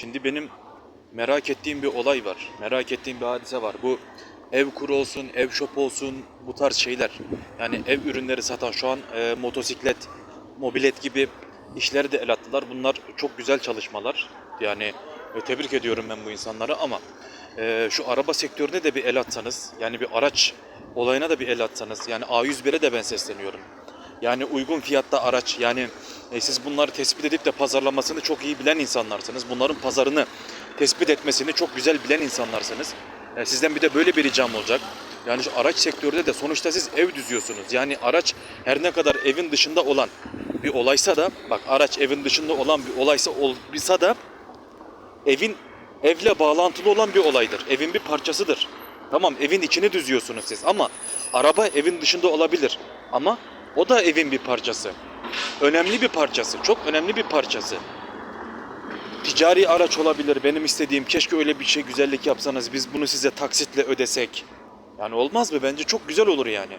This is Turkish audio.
Şimdi benim merak ettiğim bir olay var. Merak ettiğim bir hadise var. Bu ev kuru olsun, ev shop olsun bu tarz şeyler. Yani ev ürünleri satan şu an e, motosiklet, mobilet gibi işleri de el attılar. Bunlar çok güzel çalışmalar. Yani e, tebrik ediyorum ben bu insanları ama e, şu araba sektörüne de bir el atsanız, yani bir araç olayına da bir el atsanız, yani A101'e de ben sesleniyorum. Yani uygun fiyatta araç yani e, siz bunları tespit edip de pazarlamasını çok iyi bilen insanlarsınız. Bunların pazarını tespit etmesini çok güzel bilen insanlarsınız. E, sizden bir de böyle bir ricam olacak. Yani şu araç sektöründe de sonuçta siz ev düzüyorsunuz. Yani araç her ne kadar evin dışında olan bir olaysa da bak araç evin dışında olan bir olaysa olsa da evin evle bağlantılı olan bir olaydır. Evin bir parçasıdır. Tamam evin içini düzüyorsunuz siz ama araba evin dışında olabilir. Ama o da evin bir parçası. Önemli bir parçası. Çok önemli bir parçası. Ticari araç olabilir. Benim istediğim keşke öyle bir şey güzellik yapsanız biz bunu size taksitle ödesek. Yani olmaz mı? Bence çok güzel olur yani.